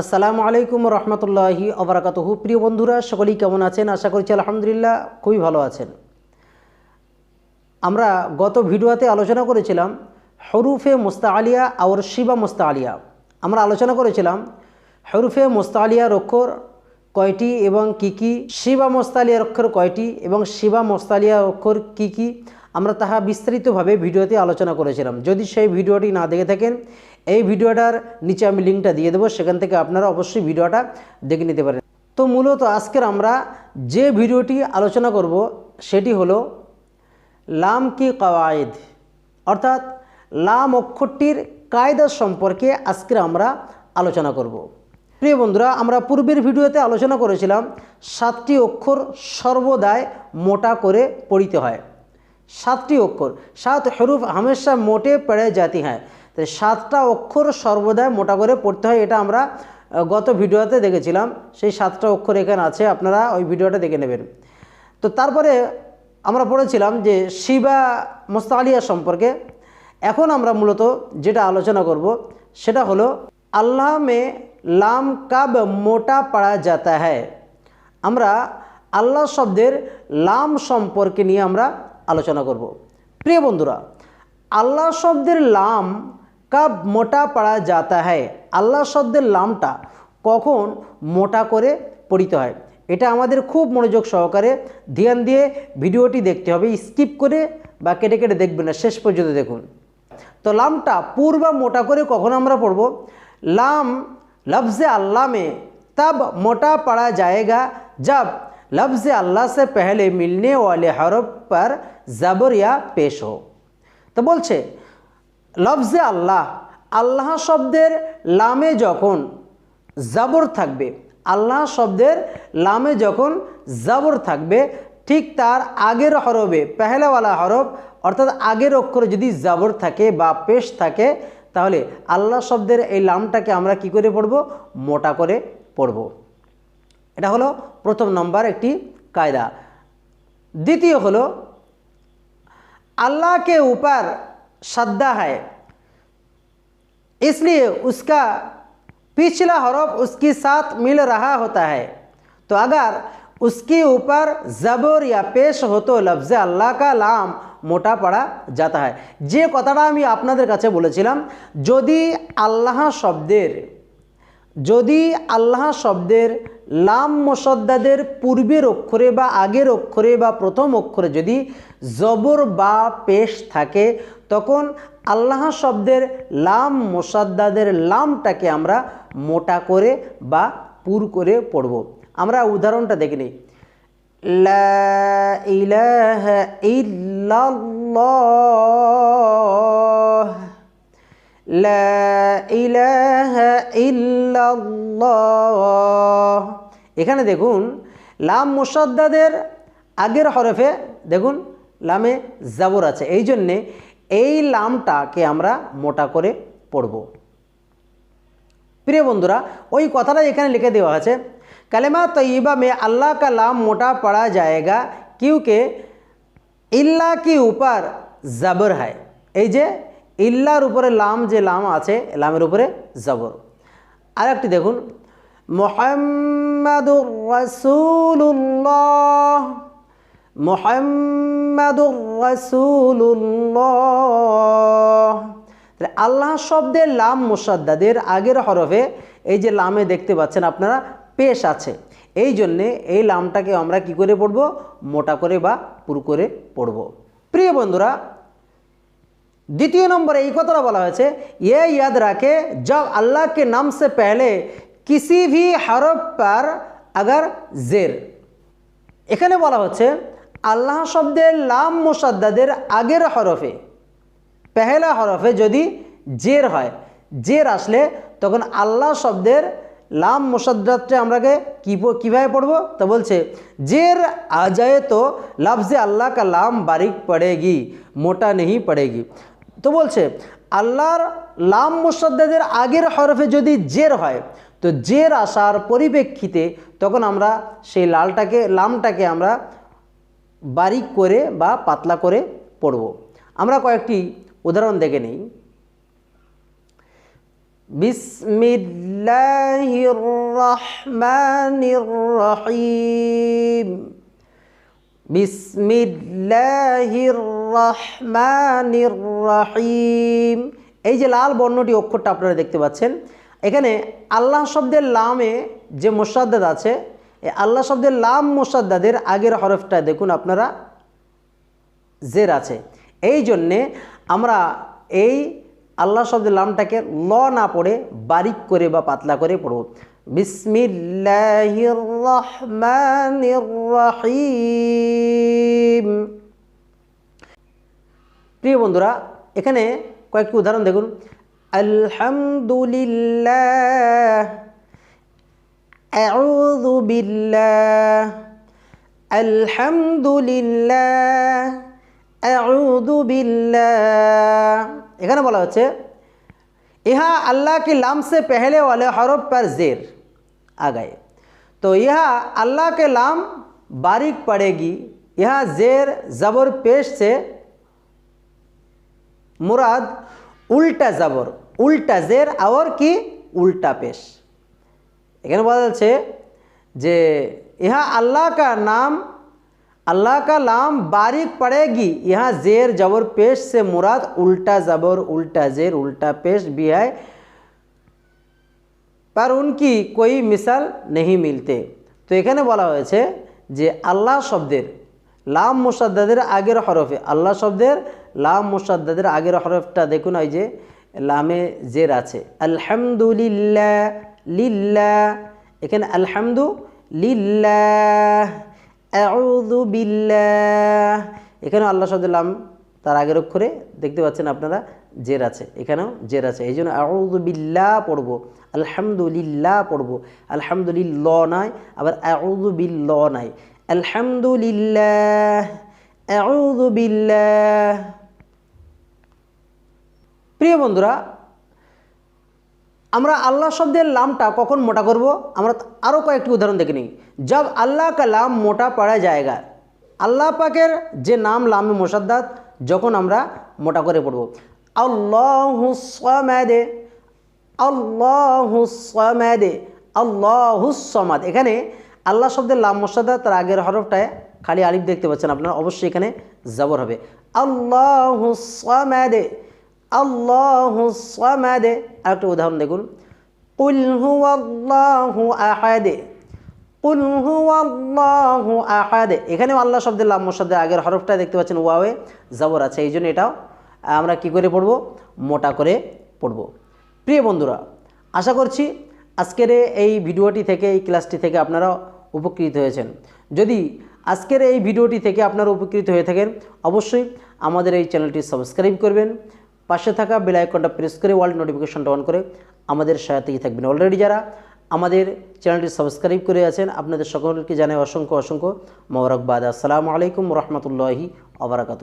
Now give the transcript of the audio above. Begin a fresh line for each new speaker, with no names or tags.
আসসালামু আলাইকুম রহমতুল্লাহি অবরাকাতহু। প্রিয় বন্ধুরা, সকলেই কেমন আছেন? আশা করছি আলহামদুলিল্লাহ খুবই ভালো আছেন। আমরা গত ভিডিওতে আলোচনা করেছিলাম হরুফে মুস্তাআলিয়া আর শিবা মুস্তাআলিয়া। আমরা আলোচনা করেছিলাম হরুফে মুস্তাআলিয়ার অক্ষর কয়টি এবং কি কি, শিবা মোস্তালিয়ার অক্ষর কয়টি এবং শিবা মোস্তালিয়া অক্ষর কি কি, আমরা তাহা বিস্তারিতভাবে ভিডিওতে আলোচনা করেছিলাম। যদি সেই ভিডিওটি না দেখে থাকেন এই ভিডিওটার নিচে আমি লিঙ্কটা দিয়ে দেবো, সেখান থেকে আপনারা অবশ্যই ভিডিওটা দেখে নিতে পারেন। তো মূলত আজকের আমরা যে ভিডিওটি আলোচনা করব, সেটি হলো লাম কি কওয়ায়দ। অর্থাৎ লাম অক্ষরটির কায়দা সম্পর্কে আজকের আমরা আলোচনা করব। প্রিয় বন্ধুরা, আমরা পূর্বের ভিডিওতে আলোচনা করেছিলাম, সাতটি অক্ষর সর্বদাই মোটা করে পড়িতে হয়। সাতটি অক্ষর, সাত হরুফ হামেশা মোটে পড়ে যাতি হয়। তো সাতটা অক্ষর সর্বদাই মোটা করে পড়তে হয়, এটা আমরা গত ভিডিওতে দেখেছিলাম। সেই সাতটা অক্ষর এখানে আছে, আপনারা ওই ভিডিওটা দেখে নেবেন। তো তারপরে আমরা পড়েছিলাম যে শিবা মোস্তালিয়া সম্পর্কে। এখন আমরা মূলত যেটা আলোচনা করব, সেটা হলো আল্লাহ মে লাম কাব মোটা পাড়া যাতা হ্যায়। আমরা আল্লাহ শব্দের লাম সম্পর্কে নিয়ে আমরা আলোচনা করব। প্রিয় বন্ধুরা, আল্লাহ শব্দের লাম কাব মোটা পড়া যাতা হ্যায় আল্লাহ শব্দের লামটা কখন মোটা করে পড়িতে হয় এটা আমাদের খুব মনোযোগ সহকারে ধ্যান দিয়ে ভিডিওটি দেখতে হবে স্কিপ করে বা কেটে কেটে দেখবেন না শেষ পর্যন্ত দেখুন তো লামটা পূর্ব মোটা করে কখন আমরা পড়ব লাম लफ्ज़ अल्लाह में तब मोटा पड़ा जाएगा जब लफ्ज़ अल्लाह से पहले मिलने वाले हरफ पर ज़बर या पेश हो তো বলছে লফজে আল্লাহ আল্লাহ শব্দের লামে যখন জাবর থাকবে, আল্লাহ শব্দের লামে যখন জাবর থাকবে, ঠিক তার আগের হরবে, পেহলাওয়ালা হরফ, অর্থাৎ আগের অক্ষরে যদি জাবর থাকে বা পেশ থাকে, তাহলে আল্লাহ শব্দের এই লামটাকে আমরা কি করে পড়ব? মোটা করে পড়ব। এটা হলো প্রথম নম্বর একটি কায়দা। দ্বিতীয় হলো, আল্লাহকে উপার ऊपर श्रद्धा है इसलिए उसका पिछला हरफ उसके साथ मिल रहा होता है तो अगर उसके ऊपर ज़बर या पेश हो तो लफ्ज़ अल्लाह का लाम মোটা পড়া যাতা হয় যে কথাটা আমি আপনাদের কাছে বলেছিলাম যদি আল্লাহ শব্দের যদি আল্লাহ শব্দের লাম মোসদ্দাদের পূর্বের অক্ষরে বা আগের অক্ষরে বা প্রথম অক্ষরে যদি জবর বা পেশ থাকে, তখন আল্লাহ শব্দের লাম মোসাদ্দাদের লামটাকে আমরা মোটা করে বা পুর করে পড়ব। আমরা উদাহরণটা দেখে নিই। লা ইলাহা ইল্লাল্লাহ লা ইলাহা ইল্লাল্লাহ। এখানে দেখুন, লাম মুসাদ্দাদের আগের হরফে দেখুন, লামে জাবর আছে। এই জন্যে এই লামটাকে আমরা মোটা করে পড়ব। প্রিয় বন্ধুরা, ওই কথাটা এখানে লিখে দেওয়া আছে, কালেমা তৈবা মে আল্লাহ কা লাম মোটা পড়া যায়গা কিউকে ইল্লা কি উপার জাবর হয়। এই যে ইল্লার উপরে লাম যে লাম আছে, লামের উপরে জবর। আর একটি দেখুন আল্লাহ শব্দের লাম মুসাদ্দাদের আগের হরফে এই যে লামে দেখতে পাচ্ছেন আপনারা, পেশ আছে। এই জন্যে এই লামটাকে আমরা কি করে পড়ব? মোটা করে বা পুরু করে পড়ব। প্রিয় বন্ধুরা দ্বিতীয় নম্বরে এই কথাটা বলা হয়েছে, এ ইয়াদ রাখে জব আল্লাহকে নাম সে পেলে, কিসি ভি হরফ পার জের। এখানে বলা হচ্ছে, আল্লাহ শব্দের লাম মোসাদ্দাদের আগের হরফে, পেহেলা হরফে যদি জের হয়, জের আসলে তখন আল্লাহ শব্দের লাম মোসাদ্দাতটা আমরাকে কীভাবে পড়ব? তো বলছে, জের আজায় তো, লাফজে আল্লাহ কা লাম বারিক পড়েগি, মোটা নেই পড়েগি। তো বলছে, আল্লাহর লাম মুসাদ্দাদের আগের হরফে যদি জের হয়, তো জের আসার পরিপ্রেক্ষিতে তখন আমরা সেই লালটাকে, লামটাকে আমরা বারিক করে বা পাতলা করে পড়ব। আমরা কয়েকটি উদাহরণ দেখে নিই। বিসমিল্লাহির রহমানির রহিম। এই যে লাল বর্ণটি অক্ষরটা আপনারা দেখতে পাচ্ছেন, এখানে আল্লাহ শব্দের লামে যে মোসাদ্দাদ আছে আল্লাহ শব্দের লাম মোসাদ্দাদের আগের হরফটা দেখুন আপনারা, জের আছে। এই জন্যে আমরা এই আল্লাহ শব্দের লামটাকে ল না পড়ে বারিক করে বা পাতলা করে পড়ব। বিসমিল্লাহির রহমানির রহিম। প্রিয় বন্ধুরা এখানে কয়েকটি উদাহরণ দেখুন আলহামদুলিল্লাহ আউযু বিল্লাহ আলহামদুলিল্লাহ আউযু বিল্লাহ এখানে বলা হচ্ছে यहाँ अल्लाह के लाम से पहले वाले हरफ पर जेर आ गए तो यह अल्लाह के लाम बारीक पड़ेगी यह जेर ज़बर पेश से मुराद उल्टा ज़बर उल्टा जेर और কি উল্টা পেশ এখানে বলা যাচ্ছে যে ইহা আল্লাহ কা নাম अल्लाह का लाम बारीक पड़ेगी यहाँ जेर जबर पेश से मुराद उल्टा जबर उल्टा जेर उल्टा पेश भी है पर उनकी कोई मिसाल नहीं मिलते তো এখানে বলা হয়েছে যে আল্লাহ শব্দের লাম মুসাদ্দাদের আগের হরফে, আল্লাহ শব্দের লাম মুসাদ্দাদের আগের হরফটা দেখুন ওই যে লামে জের আছে। আলহামদুলিল্লাহ লিল্লা এখানে আলহামদু লিল্লাহ এখানেও আল্লাহ শব্দের লাম তার আগের অক্ষরে দেখতে পাচ্ছেন আপনারা, জের আছে। এখানেও জের আছে। এই জন্য আউযু বিল্লাহ পড়ব, আলহামদুলিল্লাহ পড়ব। আলহামদুলিল্লাহ নাই, আবার আউযু বিল্লাহ নাই। আলহামদুলিল্লাহ প্রিয় বন্ধুরা, আমরা আল্লাহ শব্দের লামটা কখন মোটা করব? আমরা আরও কয়েকটি উদাহরণ দেখে নিই। জব আল্লাহ কা লাম মোটা পড়া জায়গা আল্লাহ পাকের যে নাম লামে মোসাদ্দাত যখন আমরা মোটা করে পড়ব। আল্লাহুসমাদে আল্লাহুসমাদে আল্লাহুসমাদ এখানে আল্লাহ শব্দের লাম মোসাদ্দাত তার আগের হরফটায় খালি আলিফ দেখতে পাচ্ছেন আপনারা, অবশ্যই এখানে জবর হবে। আল্লাহুসমাদে আল্লাহুসমাদে আরেকটা উদাহরণ দেখুন। কুল হুয়াল্লাহু আহাদে, কুল হুয়াল্লাহু আহাদে। এখানেও আল্লাহ শব্দের লাম শব্দের আগের হরফটা দেখতে পাচ্ছেন ওয়াওয়ে জবর আছে, এই জন্য এটাও আমরা কি করে পড়ব? মোটা করে পড়ব। প্রিয় বন্ধুরা, আশা করছি আজকের এই ভিডিওটি থেকে, এই ক্লাসটি থেকে আপনারা উপকৃত হয়েছেন। যদি আজকের এই ভিডিওটি থেকে আপনারা উপকৃত হয়ে থাকেন, অবশ্যই আমাদের এই চ্যানেলটি সাবস্ক্রাইব করবেন, পাশে থাকা বেল আইকনটা প্রেস করে ওয়ার্ল্ড নোটিফিকেশনটা অন করে আমাদের সাথেই থাকবেন। অলরেডি যারা আমাদের চ্যানেলটি সাবস্ক্রাইব করে আছেন, আপনাদের সকলকে জানাই অসংখ্য অসংখ্য মোবারকবাদ। আসসালামু আলাইকুম রহমতুল্লাহি আবরাকাতু